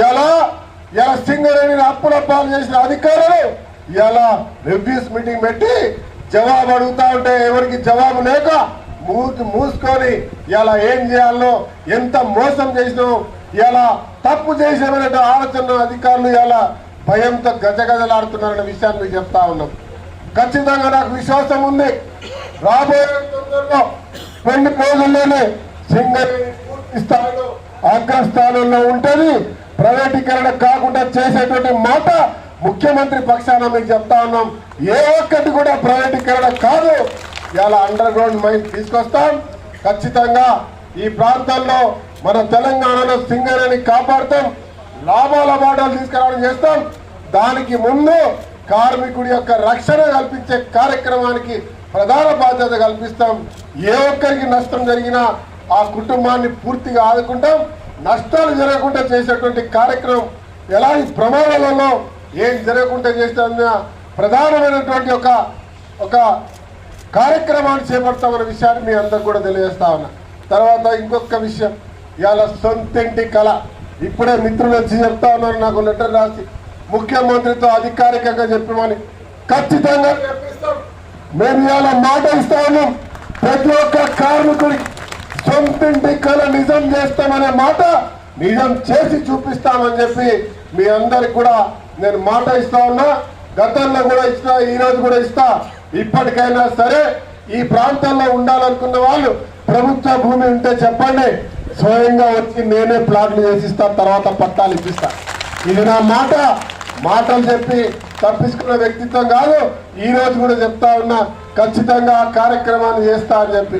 ఇలా సింగరేణిని అప్పుల పాలు చేసిన అధికారులు ఇలా రివ్యూస్ మీటింగ్ పెట్టి జవాబు అడుగుతా ఉంటే ఎవరికి జవాబు లేక మూసి మూసుకొని ఇలా ఏం చేయాలో ఎంత మోసం చేసినావు ఇలా తప్పు చేసామనే ఆలోచన అధికారులు ఇలా భయంతో గజగజలాడుతున్నారనే విషయాన్ని మీకు చెప్తా ఉన్నాం. ఖచ్చితంగా నాకు విశ్వాసం ఉంది. రాబోయే తొందరలో కొన్ని రోజుల్లోనే సింగరేణి పూర్తి స్థాయిలో అగ్రస్థానంలో ఉంటుంది. ప్రైవేటీకరణ కాకుండా చేసేటువంటి మాట ముఖ్యమంత్రి పక్షాన మీకు చెప్తా ఉన్నాం. ఏ ఒక్కటి కూడా ప్రైవేటీకరణ కాదు. ఇలా అండర్ గ్రౌండ్ మైన్ తీసుకొస్తాం. ఖచ్చితంగా ఈ ప్రాంతాల్లో మన తెలంగాణలో సింగరేణి కాపాడుతాం. లాభాల బాటలు తీసుకురావడం చేస్తాం. దానికి ముందు కార్మికుడి యొక్క రక్షణ కల్పించే కార్యక్రమానికి ప్రధాన బాధ్యత కల్పిస్తాం. ఏ ఒక్కరికి నష్టం జరిగినా ఆ కుటుంబాన్ని పూర్తిగా ఆదుకుంటాం. నష్టాలు జరగకుండా చేసేటువంటి కార్యక్రమం ఎలాంటి ప్రమాదాలలో ఏం జరగకుండా చేసిన ప్రధానమైనటువంటి ఒక ఒక కార్యక్రమాన్ని చేపడతామన్న విషయాన్ని మీ అందరికి కూడా తెలియజేస్తా ఉన్నా. తర్వాత ఇంకొక విషయం ఇవాళ సొంతింటి కళ. ఇప్పుడే మిత్రులు వచ్చి చెప్తా ఉన్నారు నాకు లెటర్ రాసి. ముఖ్యమంత్రితో అధికారికంగా చెప్పమని ఖచ్చితంగా మేము ఇవాళ మాట ఇస్తా ఉన్నాం. ప్రతి ఒక్క కార్మికుడి సొంతింటి కళ నిజం చేస్తామనే మాట నిజం చేసి చూపిస్తామని చెప్పి మీ అందరికి కూడా నేను మాట ఇస్తా ఉన్నా. గతంలో కూడా ఇస్తా ఈరోజు కూడా ఇస్తా. ఇప్పటికైనా సరే ఈ ప్రాంతంలో ఉండాలనుకున్న వాళ్ళు ప్రభుత్వ భూమి ఉంటే చెప్పండి. స్వయంగా వచ్చి నేనే ప్లాట్లు చేసిస్తా తర్వాత పట్టాలు ఇప్పిస్తా. ఇది నా మాట. మాటలు చెప్పి తప్పించుకున్న వ్యక్తిత్వం కాదు. ఈ రోజు కూడా చెప్తా ఉన్నా ఖచ్చితంగా ఆ కార్యక్రమాన్ని చేస్తా అని చెప్పి.